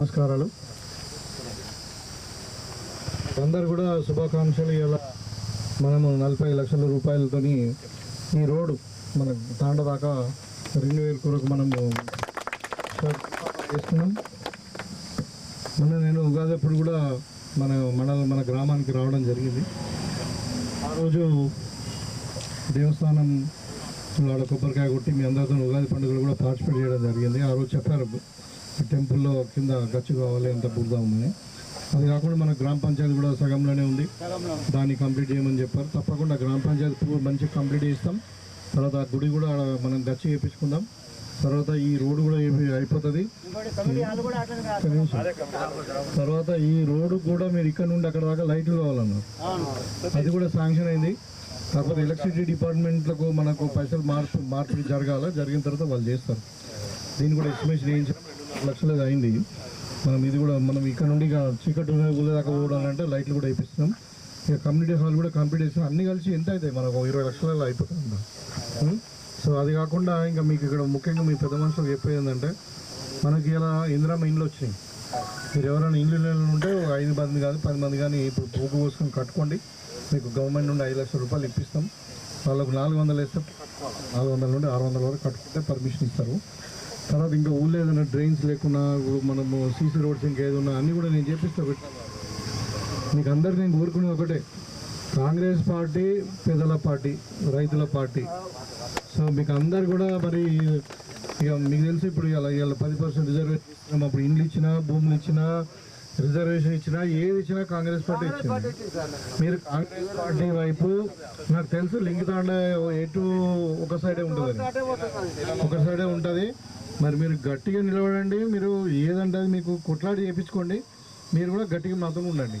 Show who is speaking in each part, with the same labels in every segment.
Speaker 1: నమస్కారాలు. అందరు కూడా శుభాకాంక్షలు. ఇలా మనము నలభై లక్షల రూపాయలతోని ఈ రోడ్డు మన తాండ దాకా రెండు వేల కొరకు మనము చేస్తున్నాం మొన్న నేను ఉగాది అప్పుడు కూడా మన మన మన గ్రామానికి రావడం జరిగింది. ఆ రోజు దేవస్థానం వాళ్ళ కొబ్బరికాయ కొట్టి మీ అందరితో ఉగాది పండుగలు కూడా పార్టిసిపేట్ చేయడం జరిగింది. ఆ రోజు చెప్పారు టెంపుల్లో కింద గచ్చు కావాలి అంత బురదా ఉందని అది కాకుండా మన గ్రామ పంచాయతీ కూడా సగంలోనే ఉంది. దాన్ని కంప్లీట్ చేయమని చెప్పారు. తప్పకుండా గ్రామ పంచాయతీ మంచిగా కంప్లీట్ చేస్తాం. తర్వాత ఆ గుడి కూడా మనం గచ్చి చేయించుకుందాం తర్వాత ఈ రోడ్డు కూడా అయిపోతుంది. తర్వాత ఈ రోడ్డు కూడా మీరు ఇక్కడ నుండి అక్కడ దాకా లైట్లు కావాలన్నారు. అది కూడా శాంక్షన్ అయింది. కాకపోతే ఎలక్ట్రిసిటీ డిపార్ట్మెంట్లకు మనకు పైసలు మార్పు మార్పిడి జరగాల. జరిగిన తర్వాత వాళ్ళు చేస్తారు. దీన్ని కూడా ఎస్టిమేషన్ వేయించారు లక్షలు అయింది. మనం ఇది కూడా మనం ఇక్కడ నుండి ఇక చీకటి దాకా పోవడాలంటే లైట్లు కూడా వేపిస్తున్నాం. ఇక కమ్యూనిటీ హాల్ కూడా కంప్లీట్ చేస్తాం అన్ని కలిసి ఎంత అవుతాయి మనకు ఒక ఇరవై లక్షలలో అయిపోతుంది. సో అది కాకుండా ఇంకా మీకు ఇక్కడ ముఖ్యంగా మీ పెద్ద మనుషులకు చెప్పేది ఏంటంటే మనకి ఇలా ఇందిరామ ఇండ్లు వచ్చినాయి. మీరు ఎవరైనా ఇండ్లు ఉంటే ఒక ఐదు మంది కాదు పది మంది కానీ ఇప్పుడు పోగు పోసుకొని కట్టుకోండి. మీకు గవర్నమెంట్ నుండి ఐదు లక్షల రూపాయలు ఇప్పిస్తాం. వాళ్ళకు నాలుగు వందలు వేస్తే నాలుగు వందల నుండి ఆరు వందల వరకు కట్టుకుంటే పర్మిషన్ ఇస్తారు. తర్వాత ఇంకా ఊళ్ళో ఏదైనా డ్రైన్స్ లేకున్నా మనము సీసీ రోడ్స్ ఇంకా ఏదైనా అన్నీ కూడా నేను చేపిస్తా మీకు అందరికి నేను కోరుకునేది ఒకటే. కాంగ్రెస్ పార్టీ పేదల పార్టీ రైతుల పార్టీ. సో మీకు అందరు కూడా మరి ఇక మీకు తెలిసి ఇప్పుడు ఇలా ఇలా పది పర్సెంట్ రిజర్వేషన్ ఇచ్చినాం. అప్పుడు ఇండ్లు ఇచ్చినా భూములు ఇచ్చినా రిజర్వేషన్ ఇచ్చినా ఏది ఇచ్చినా కాంగ్రెస్ పార్టీ ఇచ్చింది. మీరు కాంగ్రెస్ పార్టీ వైపు నాకు తెలుసు లింక్ తాండ ఎటు ఒక సైడే ఉంటుంది ఒక సైడే ఉంటుంది. మరి మీరు గట్టిగా నిలబడండి మీరు ఏదంటే అది మీకు కొట్లాడి చేయించుకోండి మీరు కూడా గట్టిగా మాత్రం ఉండండి.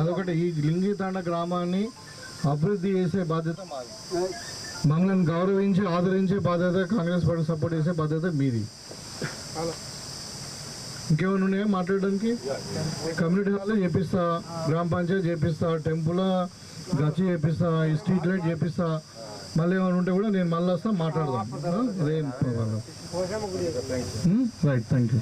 Speaker 1: అదొకటి ఈ లింగితాండ గ్రామాన్ని అభివృద్ధి చేసే బాధ్యత మాది. మమ్మల్ని గౌరవించి ఆదరించే బాధ్యత కాంగ్రెస్ పార్టీ సపోర్ట్ చేసే బాధ్యత మీది. ఇంకేమైనా ఉన్నాయా మాట్లాడడానికి? కమ్యూనిటీ హాల్లో చేపిస్తా గ్రామ పంచాయతీ చేపిస్తా టెంపుల్ గచ్చి చేపిస్తా ఈ స్ట్రీట్ లైట్ చేపిస్తా. మళ్ళీ ఏమైనా ఉంటే కూడా నేను మళ్ళీ వస్తా మాట్లాడదాం. అదేం రైట్ థ్యాంక్ యూ